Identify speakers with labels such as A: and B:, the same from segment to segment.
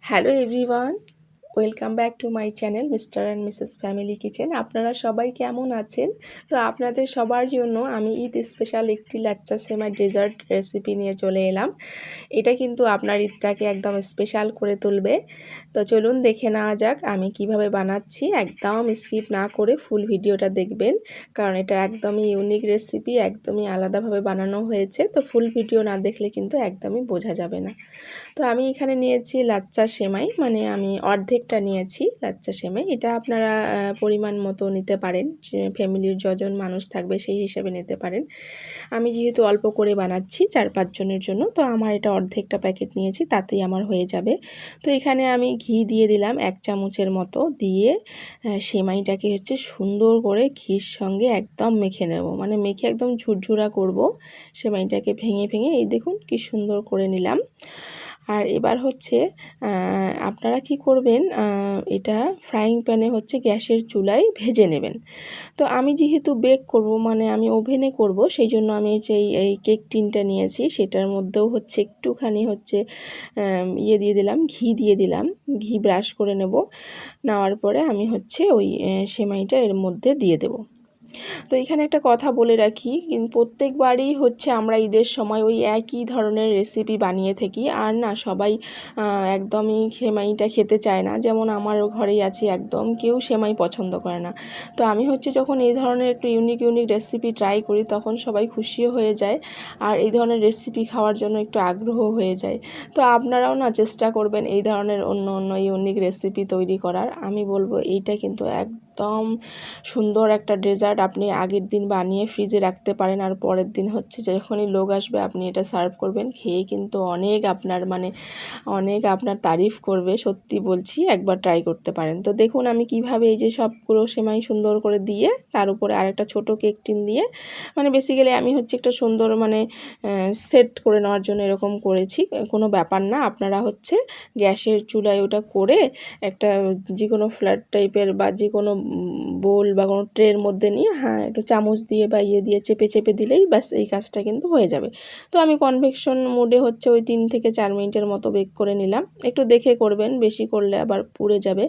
A: Hello everyone welcome back to my channel mister and missus family kitchen আপনারা সবাই কেমন আছেন? তো আপনাদের সবার জন্য আমি ঈদ স্পেশাল একটি লাচ্চা সেমাই ডেজার্ট রেসিপি নিয়ে চলে এলাম। এটা কিন্তু আপনার ঈদটাকে একদম স্পেশাল করে তুলবে। তো চলুন দেখে নেওয়া যাক আমি কীভাবে বানাচ্ছি। একদম স্কিপ না করে ফুল ভিডিওটা দেখবেন, কারণ এটা একদমই ইউনিক রেসিপি একদমই আলাদাভাবে বানানো হয়েছে। তো ফুল ভিডিও না দেখলে কিন্তু একদমই বোঝা যাবে না। তো আমি এখানে নিয়েছি লাচ্চা সেমাই মানে আমি অর্ধেকটা নিয়েছি, লাচ্চা সেমাই। এটা আপনারা পরিমাণ মতো নিতে পারেন। ফ্যামিলির যজন মানুষ থাকবে সেই হিসাবে নিতে পারেন। আমি যেহেতু অল্প করে বানাচ্ছি চার পাঁচজনের জন্য, তো আমার এটা অর্ধেকটা প্যাকেট নিয়েছি, তাতেই আমার হয়ে যাবে। তো এখানে আমি ঘি দিয়ে দিলাম এক চামচের মতো, দিয়ে সেমাইটাকে হচ্ছে সুন্দর করে ঘির সঙ্গে একদম মেখে নেব। মানে মেখে একদম ঝুরঝুরা করব, সেমাইটাকে ভেঙে ভেঙে, এই দেখুন কি সুন্দর করে নিলাম। আর এবার হচ্ছে আপনারা কি করবেন এটা ফ্রাইং প্যানে হচ্ছে গ্যাসের চুলায় ভেজে নেবেন। তো আমি যেহেতু বেক করব মানে আমি ওভেনে করব সেই জন্য আমি যে, এই কেক টিনটা নিয়েছি, সেটার মধ্যেও হচ্ছে একটুখানি হচ্ছে ইয়ে দিয়ে দিলাম, ঘি দিয়ে দিলাম, ঘি ব্রাশ করে নেব। নেওয়ার পরে আমি হচ্ছে ওই সেমাইটা এর মধ্যে দিয়ে দেবো। তো এখানে একটা কথা বলে রাখি প্রত্যেকবারই হচ্ছে আমরা ঈদের সময় ওই একই ধরনের রেসিপি বানিয়ে থাকি। আর না, সবাই একদমই সেমাইটা খেতে চায় না। যেমন আমারও ঘরেই আছে একদম, কেউ সেমাই পছন্দ করে না। তো আমি হচ্ছে যখন এই ধরনের একটু ইউনিক ইউনিক রেসিপি ট্রাই করি, তখন সবাই খুশিও হয়ে যায়। আর এই ধরনের রেসিপি খাওয়ার জন্য একটু আগ্রহ হয়ে যায়। তো আপনারাও না চেষ্টা করবেন এই ধরনের অন্য অন্য ইউনিক রেসিপি তৈরি করার। আমি বলব এইটা কিন্তু এক একদম সুন্দর একটা ডেজার্ট আপনি আগের দিন বানিয়ে ফ্রিজে রাখতে পারেন আর পরের দিন হচ্ছে যখনই লোক আসবে আপনি এটা সার্ভ করবেন। খেয়ে কিন্তু অনেক আপনার মানে অনেক আপনার তারিফ করবে, সত্যি বলছি একবার ট্রাই করতে পারেন। তো দেখুন আমি কীভাবে এই যে সবগুলো সেমাই সুন্দর করে দিয়ে তার উপরে আরেকটা ছোট কেক টিন দিয়ে মানে বেসিক্যালি আমি হচ্ছে একটা সুন্দর মানে সেট করে নেওয়ার জন্য এরকম করেছি। কোনো ব্যাপার না, আপনারা হচ্ছে গ্যাসের চুলায় ওটা করে একটা যে কোনো ফ্ল্যাট টাইপের বা যে কোনো বোল বা কোনো ট্রের মধ্যে নিয়ে হ্যাঁ একটু চামচ দিয়ে বা ইয়ে দিয়ে চেপে চেপে দিলেই ব্যাস এই কাজটা কিন্তু হয়ে যাবে। তো আমি কনভেকশন মোডে হচ্ছে ওই তিন থেকে চার মিনিটের মতো বেক করে নিলাম। একটু দেখে করবেন, বেশি করলে আবার পুড়ে যাবে।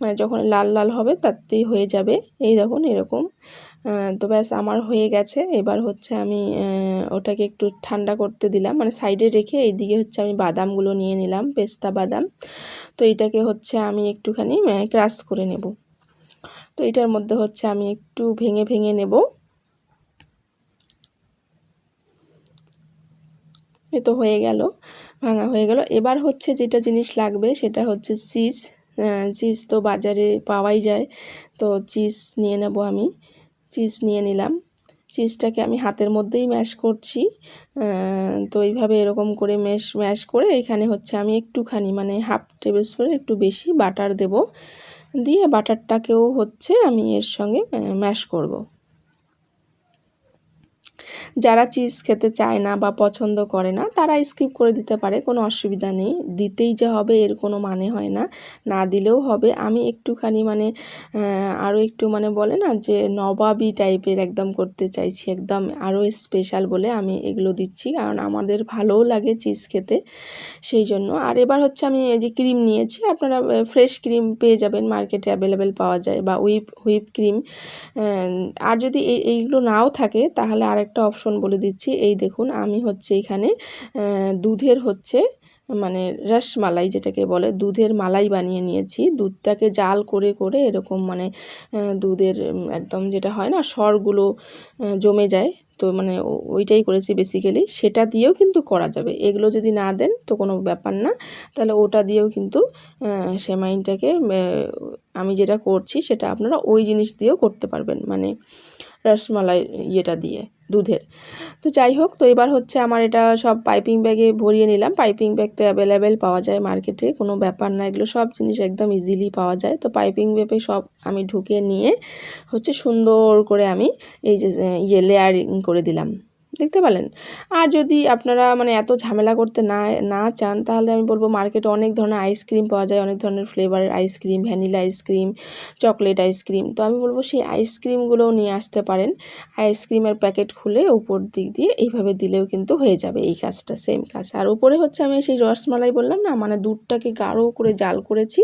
A: মানে যখন লাল লাল হবে তাতেই হয়ে যাবে। এই দেখুন, এরকম। তো ব্যাস আমার হয়ে গেছে। এবার হচ্ছে আমি ওটাকে একটু ঠান্ডা করতে দিলাম। মানে সাইডে রেখে এইদিকে হচ্ছে আমি বাদামগুলো নিয়ে নিলাম, পেস্তা বাদাম। তো এটাকে হচ্ছে আমি একটুখানি ক্রাশ করে নেব। তো এটার মধ্যে হচ্ছে আমি একটু ভেঙে ভেঙে নেব। এ তো হয়ে গেল, ভাঙা হয়ে গেল। এবার হচ্ছে যেটা জিনিস লাগবে সেটা হচ্ছে চিজ চিজ তো বাজারে পাওয়াই যায়। তো চিজ নিয়ে নেব আমি, চিজ নিয়ে নিলাম। চিজটাকে আমি হাতের মধ্যেই ম্যাশ করছি তো এইভাবে এরকম করে ম্যাশ ম্যাশ করে এখানে হচ্ছে আমি একটুখানি মানে হাফ টেবিল স্পুন একটু বেশি বাটার দেব। দিয়ে বাটারটাকেও হচ্ছে আমি এর সঙ্গে ম্যাশ করব। যারা চিজ খেতে চায় না বা পছন্দ করে না, তারা স্কিপ করে দিতে পারে, কোনো অসুবিধা নেই। দিতেই যে হবে, এর কোনো মানে হয় না। না দিলেও হবে। আমি একটুখানি মানে আরও একটু মানে বলে না যে, নবাবি টাইপের একদম করতে চাইছি, একদম আরও স্পেশাল বলে আমি এগুলো দিচ্ছি। কারণ আমাদের ভালোও লাগে চিজ খেতে, সেই জন্য। আর এবার হচ্ছে আমি এই যে ক্রিম নিয়েছি, আপনারা ফ্রেশ ক্রিম পেয়ে যাবেন মার্কেটে অ্যাভেলেবেল পাওয়া যায়, বা হুইপ হুইপ ক্রিম আর যদি এইগুলো নাও থাকে, তাহলে আরেকটা অপশন বলে দিচ্ছি। এই দেখুন, আমি হচ্ছে এখানে দুধের হচ্ছে মানে রসমালাই যেটাকে বলে, দুধের মালাই বানিয়ে নিয়েছি। দুধটাকে জাল করে করে এরকম মানে দুধের একদম যেটা হয় না স্বরগুলো জমে যায়। তো মানে ওইটাই করেছি বেসিক্যালি সেটা দিয়েও কিন্তু করা যাবে। এগুলো যদি না দেন তো কোনো ব্যাপার না। তাহলে ওটা দিয়েও কিন্তু সেমাইনটাকে আমি যেটা করছি সেটা আপনারা ওই জিনিস দিয়েও করতে পারবেন। মানে রসমালাই ইয়েটা দিয়ে। দুধের। তো যাই হোক, তো এবার হচ্ছে আমার এটা সব পাইপিং ব্যাগে ভরিয়ে নিলাম। পাইপিং ব্যাগ তো অ্যাভেলেবেল পাওয়া যায় মার্কেটে কোনো ব্যাপার না। এগুলো সব জিনিস একদম ইজিলি পাওয়া যায়। তো পাইপিং ব্যাগে সব আমি ঢুকে নিয়ে হচ্ছে সুন্দর করে আমি এই যে ইয়ে লেয়ারিং করে দিলাম। দেখতে পেলেন আর যদি আপনারা মানে এত ঝামেলা করতে না না চান, তাহলে আমি বলব মার্কেটে অনেক ধরনের আইসক্রিম পাওয়া যায়, অনেক ধরনের ফ্লেভারের ice cream vanilla ice cream chocolate ice cream তো আমি বলব সেই আইসক্রিমগুলোও নিয়ে আসতে পারেন। আইসক্রিমের প্যাকেট খুলে উপর দিক দিয়ে এইভাবে দিলেও কিন্তু হয়ে যাবে এই কাজটা সেম কাজ। আর উপরে হচ্ছে আমি সেই রসমালাই বললাম না মানে দুধটাকে গাঢ় করে জাল করেছি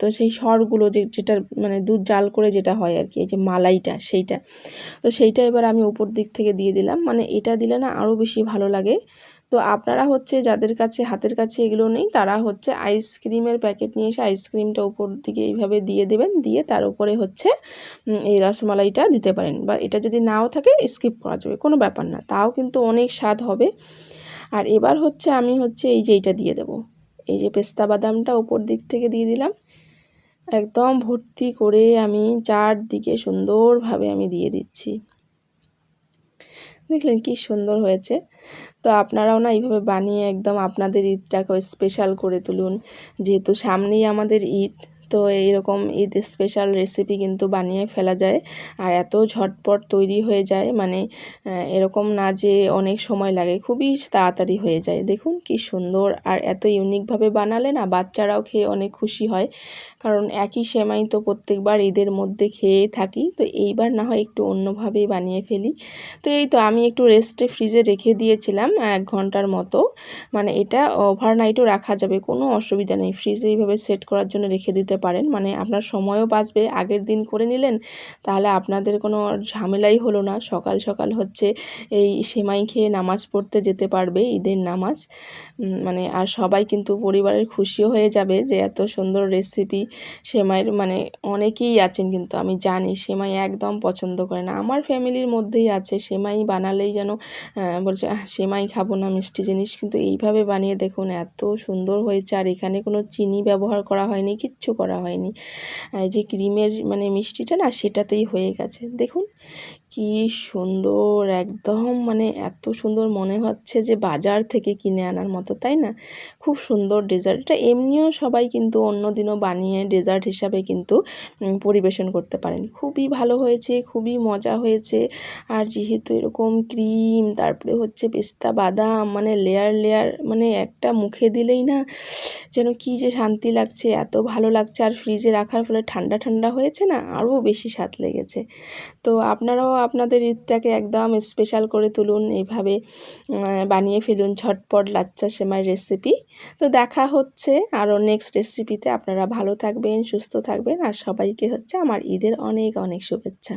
A: তো সেই সরগুলো যে যেটা মানে দুধ জাল করে যেটা হয় আর কি, এই যে মালাইটা, সেইটা। তো সেইটা এবার আমি উপর দিক থেকে দিয়ে দিলাম। মানে এটা দিলে না আরও বেশি ভালো লাগে। তো আপনারা হচ্ছে যাদের কাছে, হাতের কাছে এগুলো নেই, তারা হচ্ছে আইসক্রিমের প্যাকেট নিয়ে এসে আইসক্রিমটা উপর দিকে এইভাবে দিয়ে দেবেন, দিয়ে তার উপরে হচ্ছে এই রসমালাইটা দিতে পারেন। বা এটা যদি নাও থাকে, স্কিপ করা যাবে, কোনো ব্যাপার না, তাও কিন্তু অনেক স্বাদ হবে। আর এবার হচ্ছে আমি হচ্ছে এই যে এইটা দিয়ে দেবো। এই যে পেস্তা বাদামটা উপর দিক থেকে দিয়ে দিলাম। একদম ভর্তি করে আমি চারদিকে সুন্দরভাবে আমি দিয়ে দিচ্ছি। দেখলেন কি সুন্দর হয়েছে। তো আপনারাও না এইভাবে বানিয়ে একদম আপনাদের ঈদটাকে স্পেশাল করে তুলুন। যেহেতু সামনেই আমাদের ঈদ তো এইরকম ঈদ স্পেশাল রেসিপি কিন্তু বানিয়ে ফেলা যায়। আর এত ঝটপট তৈরি হয়ে যায় মানে এরকম না যে অনেক সময় লাগে, খুবই তাড়াতাড়ি হয়ে যায়। দেখুন কি সুন্দর, আর এত ইউনিকভাবে বানালে না বাচ্চারাও খেয়ে অনেক খুশি হয়। কারণ একই সেমাই তো প্রত্যেকবার ঈদের মধ্যে খেয়ে থাকি, তো এইবার না হয় একটু অন্যভাবেই বানিয়ে ফেলি। তো এই তো আমি একটু রেস্টে ফ্রিজে রেখে দিয়েছিলাম, এক ঘণ্টার মতো। মানে এটা ওভারনাইটও রাখা যাবে, কোনো অসুবিধা নেই। ফ্রিজে এইভাবে সেট করার জন্য রেখে দিতে পারেন। মানে আপনার সময়ও বাঁচবে আগের দিন করে নিলেন তাহলে আপনাদের কোনো ঝামেলাই হলো না। সকাল সকাল হচ্ছে এই সেমাই খেয়ে নামাজ পড়তে যেতে পারবে ঈদের নামাজ। মানে আর সবাই কিন্তু পরিবারের খুশিও হয়ে যাবে যে এত সুন্দর রেসিপি সেমাইয়ের মানে অনেকেই আছেন কিন্তু আমি জানি সেমাই একদম পছন্দ করে না। আমার ফ্যামিলির মধ্যেই আছে সেমাই বানালেই যেন বলছে "আহ, সেমাই খাব না মিষ্টি জিনিস। কিন্তু এইভাবে বানিয়ে দেখুন এত সুন্দর হয়েছে। আর এখানে কোনো চিনি ব্যবহার করা হয়নি কিচ্ছু করা হয়নি। যে ক্রিমের মানে মিষ্টিটা না সেটাতেই হয়ে গেছে। দেখুন কি সুন্দর, একদম মানে এত সুন্দর মনে হচ্ছে যে বাজার থেকে কিনে আনার মতো, তাই না? খুব সুন্দর ডেজার্ট এটা এমনিও সবাই কিন্তু অন্য দিনও বানিয়ে ডেজার্ট হিসাবে কিন্তু পরিবেশন করতে পারেন। খুবই ভালো হয়েছে, খুবই মজা হয়েছে। আর যেহেতু এরকম ক্রিম তারপরে হচ্ছে পেস্তা বাদাম মানে লেয়ার লেয়ার মানে একটা মুখে দিলেই না, যেন কি যে শান্তি লাগছে, এত ভালো লাগছে। আর ফ্রিজে রাখার ফলে ঠান্ডা ঠান্ডা হয়েছে না, আরও বেশি স্বাদ লেগেছে। তো আপনারাও আপনাদের ঈদটাকে একদম স্পেশাল করে তুলুন, এইভাবে বানিয়ে ফেলুন ঝটপট লাচ্চা সেমাই রেসিপি তো দেখা হচ্ছে আরও নেক্সট রেসিপিতে আপনারা ভালো থাকবেন, সুস্থ থাকবেন, আর সবাইকে হচ্ছে আমার ঈদের অনেক অনেক শুভেচ্ছা।